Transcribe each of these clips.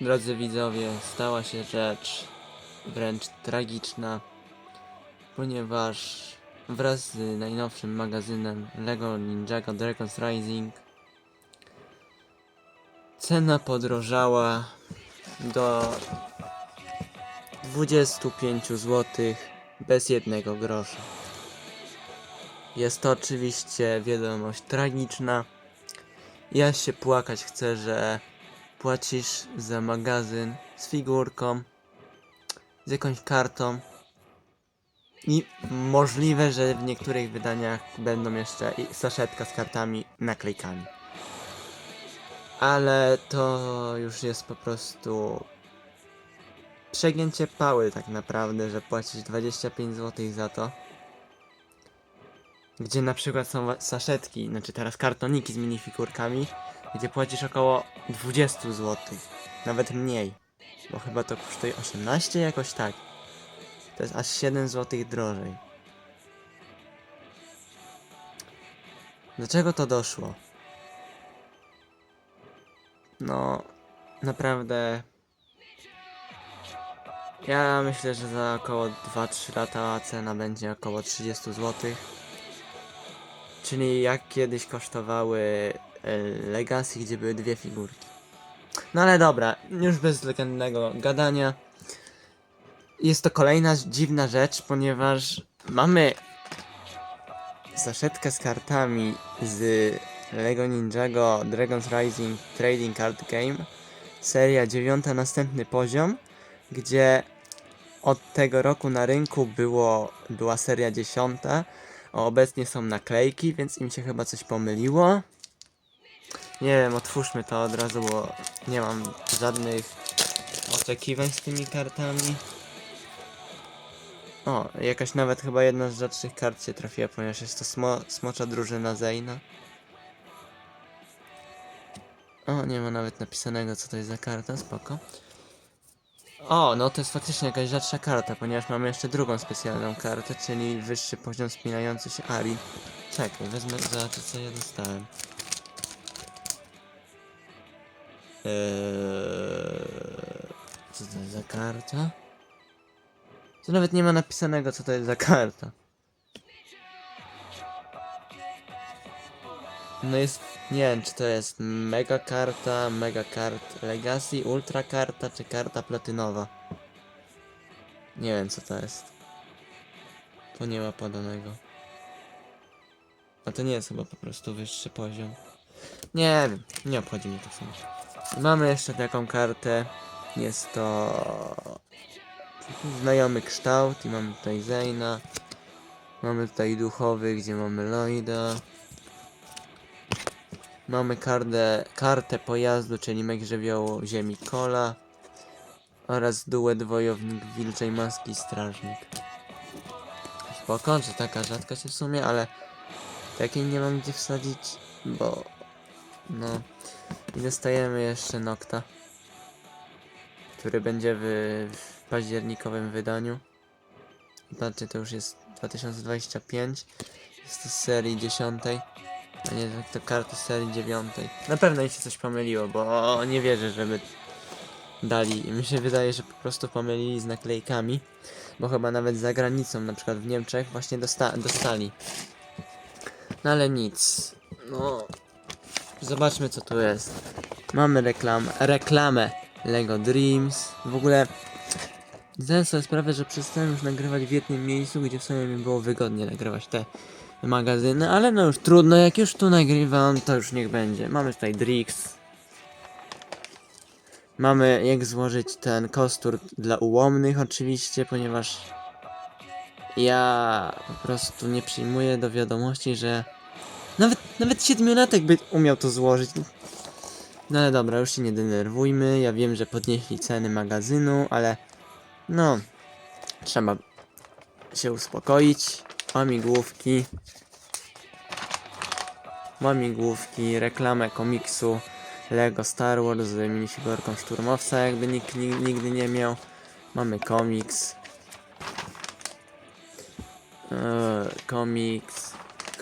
Drodzy widzowie, stała się rzecz wręcz tragiczna, ponieważ wraz z najnowszym magazynem LEGO Ninjago Dragon's Rising cena podrożała do 25 zł bez jednego grosza. Jest to oczywiście wiadomość tragiczna. Ja się płakać chcę, że płacisz za magazyn z figurką, z jakąś kartą i możliwe, że w niektórych wydaniach będą jeszcze i saszetka z kartami, naklejkami. Ale to już jest po prostu przegięcie pały tak naprawdę, że płacisz 25 zł za to. Gdzie na przykład są saszetki, znaczy teraz kartoniki z minifigurkami, gdzie płacisz około 20 zł. Nawet mniej. Bo chyba to kosztuje 18 jakoś tak. To jest aż 7 zł drożej. Do czego to doszło? No, naprawdę. Ja myślę, że za około 2-3 lata cena będzie około 30 zł. Czyli jak kiedyś kosztowały Legacy, gdzie były dwie figurki. No ale dobra, już bez legendarnego gadania. Jest to kolejna dziwna rzecz, ponieważ mamy zaszetkę z kartami z Lego Ninjago Dragon's Rising Trading Card Game. Seria 9, następny poziom, gdzie od tego roku na rynku było, była seria 10. Obecnie są naklejki, więc im się chyba coś pomyliło. Nie wiem, otwórzmy to od razu, bo nie mam żadnych oczekiwań z tymi kartami. O, jakaś nawet chyba jedna z rzadszych kart się trafiła, ponieważ jest to smo smocza drużyna Zeyna. O, nie ma nawet napisanego co to jest za karta, spoko. O, no to jest faktycznie jakaś rzadsza karta, ponieważ mamy jeszcze drugą specjalną kartę, czyli wyższy poziom spinający się Ari. Czekaj, wezmę, zobaczę co ja dostałem. Eee, co to jest za karta? Tu nawet nie ma napisanego co to jest za karta. No jest, nie wiem czy to jest mega karta, mega kart legacy, ultra karta czy karta platynowa. Nie wiem co to jest. To nie ma podanego. A to nie jest chyba po prostu wyższy poziom. Nie wiem, nie obchodzi mnie to w sumie. Mamy jeszcze taką kartę. Jest to znajomy kształt i mamy tutaj Zeyna. Mamy tutaj duchowy, gdzie mamy Lloyda. Mamy kartę, kartę pojazdu, czyli mek żywiołu ziemi Kola. Oraz duet wojownik wilczej maski strażnik. Spoko, że taka rzadkość w sumie, ale takiej nie mam gdzie wsadzić, bo no i dostajemy jeszcze Nocta, który będzie w, w październikowym wydaniu. Patrzcie, to już jest 2025. Jest to z serii 10. A nie, to karty serii 9. Na pewno mi się coś pomyliło, bo nie wierzę, żeby dali. Mi się wydaje, że po prostu pomylili z naklejkami. Bo chyba nawet za granicą, na przykład w Niemczech, właśnie dosta dostali. No ale nic. No, Zobaczmy co tu jest. Mamy reklam reklamę Lego Dreams. W ogóle zdaję sobie sprawę, że przestałem już nagrywać w jednym miejscu, gdzie w sumie mi było wygodnie nagrywać te magazyny, ale no już trudno, jak już tu nagrywam, to już niech będzie. Mamy tutaj Drix. Mamy jak złożyć ten kostur dla ułomnych oczywiście, ponieważ ja po prostu nie przyjmuję do wiadomości, że nawet, nawet siedmiolatek by umiał to złożyć. No ale dobra, już się nie denerwujmy. Ja wiem, że podnieśli ceny magazynu, ale no, trzeba się uspokoić. Łamigłówki. Łamigłówki, reklamę komiksu Lego Star Wars z minifigurką szturmowca, jakby nikt ni- nigdy nie miał. Mamy komiks. Eee, komiks.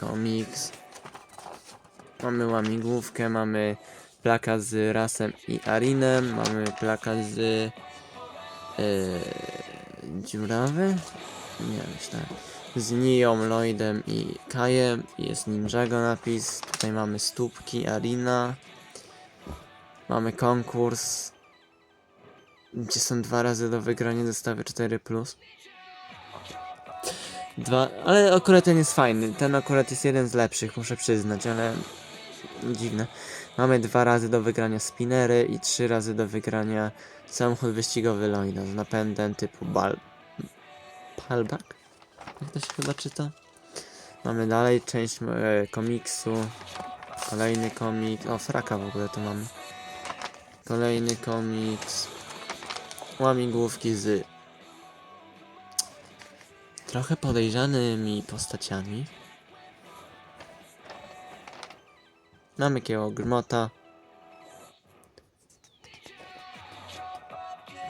Komiks. Mamy łamigłówkę, mamy plakat z Rasem i Arinem, mamy plakat z yy, Dziurawy? Nie, myślę. Z Nią, Lloydem i Kajem. Jest Ninjago napis. Tutaj mamy stópki Arina. Mamy konkurs. Gdzie są dwa razy do wygrania zestawy 4. Dwa, ale akurat ten jest fajny. Ten akurat jest jeden z lepszych, muszę przyznać, ale dziwne. Mamy dwa razy do wygrania spinery i trzy razy do wygrania samochód wyścigowy Lloyda z napędem typu bal... Palback? Jak to się chyba czyta? Mamy dalej część e, komiksu. Kolejny komiks. O, fraka w ogóle tu mamy. Kolejny komiks. Łamigłówki z trochę podejrzanymi postaciami. Mamy kieło grzmota.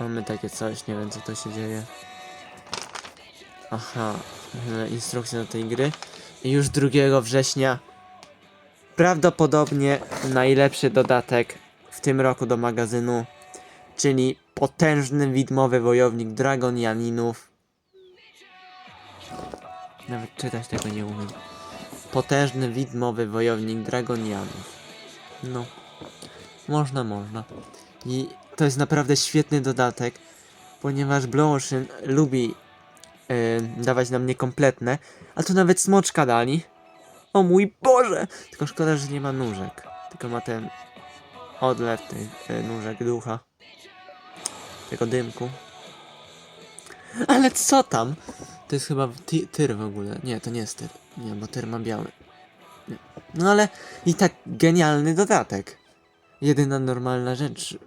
Mamy takie coś, nie wiem co to się dzieje. Aha, mamy instrukcję do tej gry. I już 2 września prawdopodobnie najlepszy dodatek w tym roku do magazynu, czyli potężny widmowy wojownik Dragon Janinów. Nawet czytać tego nie umiem. Potężny widmowy wojownik Dragonianów. No. Można, można. I to jest naprawdę świetny dodatek, ponieważ Ocean lubi yy, dawać nam niekompletne, a tu nawet smoczka dali. O mój Boże! Tylko szkoda, że nie ma nóżek. Tylko ma ten odlew tych yy, nóżek ducha. Tego dymku. Ale co tam? To jest chyba ty tyr w ogóle. Nie, to nie jest tyr. Nie, bo tyr ma biały. No ale i tak genialny dodatek. Jedyna normalna rzecz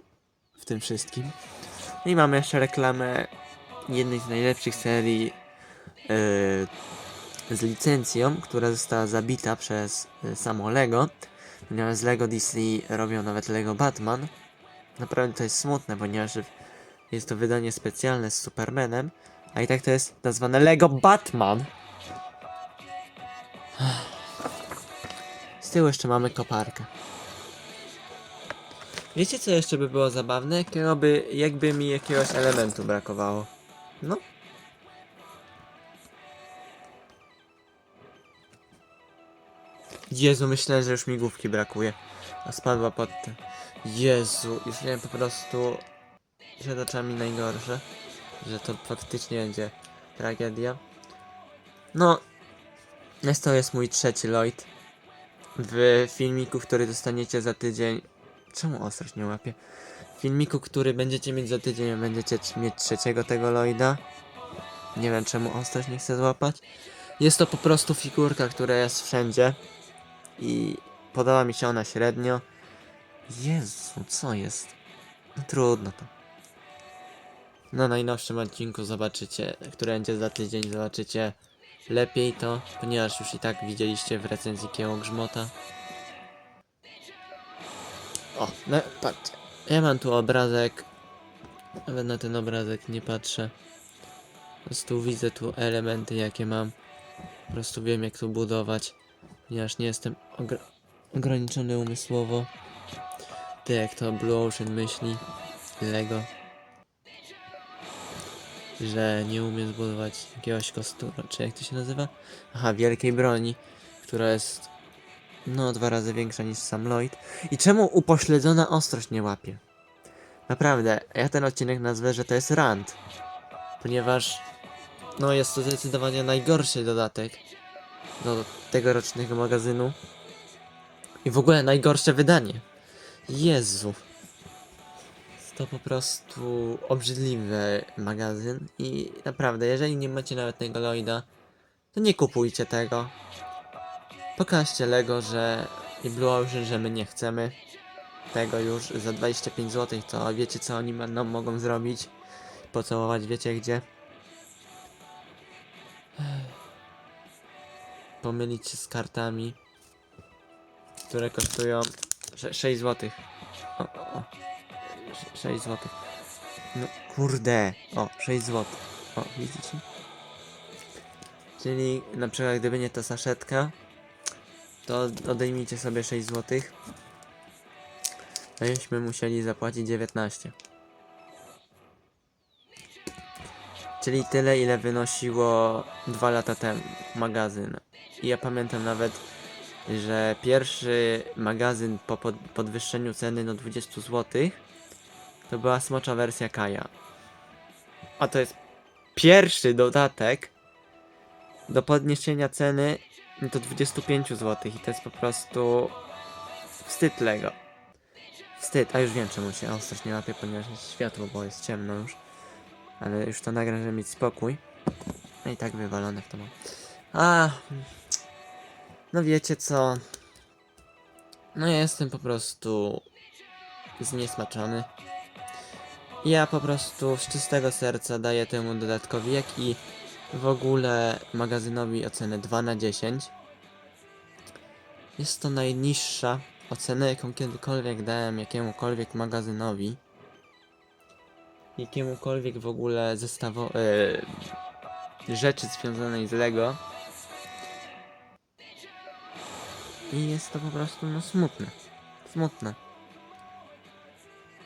w tym wszystkim. I mamy jeszcze reklamę jednej z najlepszych serii yy, z licencją, która została zabita przez yy, samo Lego. Ponieważ z Lego DC robią nawet Lego Batman. Naprawdę to jest smutne, ponieważ jest to wydanie specjalne z Supermanem. A i tak to jest nazwane Lego Batman. Z tyłu jeszcze mamy koparkę. Wiecie co jeszcze by było zabawne? Jakiego by, jakby mi jakiegoś elementu brakowało. No. Jezu, myślę, że już migówki brakuje. A spadła pod te. Jezu, już miałem po prostu przed oczami najgorsze że to faktycznie będzie tragedia. No, jest to jest mój trzeci Lloyd. W filmiku, który dostaniecie za tydzień. Czemu ostrość nie łapie? W filmiku, który będziecie mieć za tydzień, będziecie mieć trzeciego tego Lloyda. Nie wiem czemu ostrość nie chce złapać. Jest to po prostu figurka, która jest wszędzie. I podoba mi się ona średnio. Jezu, co jest? No trudno to. Na najnowszym odcinku zobaczycie, który będzie za tydzień, zobaczycie lepiej to, ponieważ już i tak widzieliście w recenzji Kieło Grzmota. O, no patrzcie. Ja mam tu obrazek. Nawet na ten obrazek nie patrzę. Po prostu widzę tu elementy, jakie mam. Po prostu wiem, jak tu budować, ponieważ nie jestem ogr ograniczony umysłowo. Tak jak to Blue Ocean myśli. Lego że nie umie zbudować jakiegoś kostura, czy jak to się nazywa? Aha, wielkiej broni, która jest no dwa razy większa niż sam Lloyd. I czemu upośledzona ostrość nie łapie? Naprawdę, ja ten odcinek nazwę, że to jest rant. Ponieważ no jest to zdecydowanie najgorszy dodatek do tegorocznego magazynu. I w ogóle najgorsze wydanie. Jezu. To po prostu obrzydliwy magazyn i naprawdę, jeżeli nie macie nawet tego Lloyda, to nie kupujcie tego. Pokażcie Lego, że i Blue Ocean, że my nie chcemy tego już za 25 zł, to wiecie co oni będą mogą zrobić? Pocałować wiecie gdzie? Pomylić się z kartami, które kosztują 6 zł. O, o, o. 6 zł. No kurde. O, 6 zł. O, widzicie? Czyli na przykład gdyby nie ta saszetka, to odejmijcie sobie 6 zł. Myśmy musieli zapłacić 19. Czyli tyle, ile wynosiło 2 lata temu magazyn. I ja pamiętam nawet, że pierwszy magazyn po pod podwyższeniu ceny do 20 zł to była smocza wersja Kaja. A to jest pierwszy dodatek do podniesienia ceny do 25 zł i to jest po prostu wstyd Lego. Wstyd, a już wiem czemu się o, strasznie łapie, ponieważ jest światło, bo jest ciemno już. Ale już to nagram, żeby mieć spokój. No i tak wywalone w to mam. A, no wiecie co? No ja jestem po prostu zniesmaczony. Ja po prostu z czystego serca daję temu dodatkowi, jak i w ogóle magazynowi ocenę 2 na 10. Jest to najniższa ocena, jaką kiedykolwiek dałem jakiemukolwiek magazynowi. Jakiemukolwiek w ogóle zestawo... E, rzeczy związanej z Lego. I jest to po prostu no smutne. Smutne.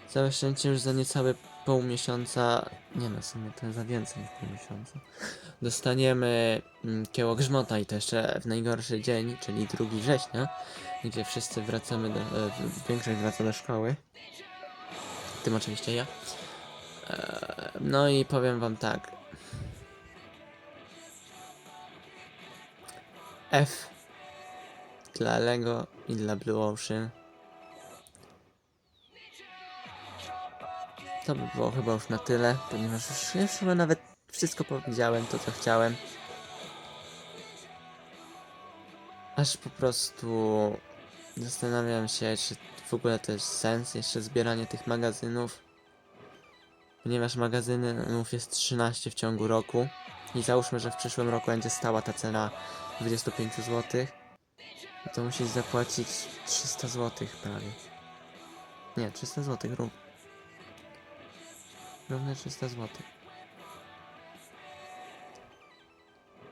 Całe szczęście już za niecałe pół miesiąca, nie no w sumie to za więcej niż pół miesiąca, dostaniemy mm, kieło grzmota i to jeszcze w najgorszy dzień, czyli 2 września, gdzie wszyscy wracamy do, e, większość wraca do szkoły. Tym oczywiście ja. E, No i powiem wam tak. F dla Lego i dla Blue Ocean. To by było chyba już na tyle, ponieważ już, już chyba nawet wszystko powiedziałem, to co chciałem. Aż po prostu zastanawiam się, czy w ogóle to jest sens jeszcze zbieranie tych magazynów. Ponieważ magazynów jest 13 w ciągu roku. I załóżmy, że w przyszłym roku będzie stała ta cena 25 zł. To musisz zapłacić 300 zł prawie. Nie, 300 zł rób. Równe 300 zł.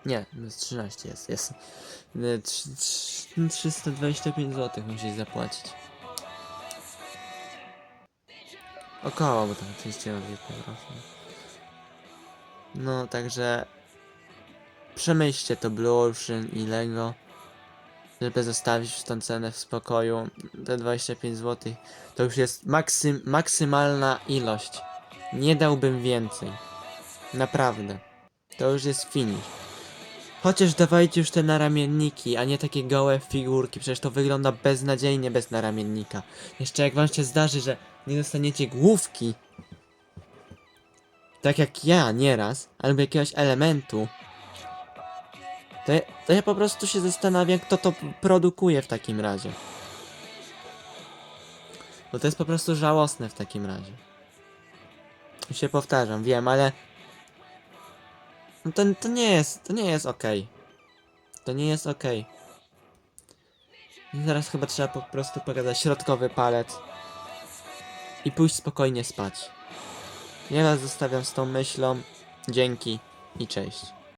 Nie, to jest 13 jest, jest. Y, trz- trz- 325 zł musisz zapłacić. Około, bo tam oczywiście groszy. No, także przemyślcie to Blue Ocean i Lego, żeby zostawić tą cenę w spokoju. Te 25 zł to już jest maksym, maksymalna ilość. Nie dałbym więcej. Naprawdę. To już jest finish. Chociaż dawajcie już te naramienniki, a nie takie gołe figurki. Przecież to wygląda beznadziejnie bez naramiennika. Jeszcze jak wam się zdarzy, że nie dostaniecie główki. Tak jak ja nieraz, albo jakiegoś elementu. To ja, to ja po prostu się zastanawiam, kto to produkuje w takim razie. Bo to jest po prostu żałosne w takim razie. Się powtarzam, wiem, ale... No to, to nie jest, to nie jest okej. To nie jest okej. I Zaraz chyba trzeba po prostu pokazać środkowy palec. I pójść spokojnie spać. Ja was zostawiam z tą myślą. Dzięki i cześć.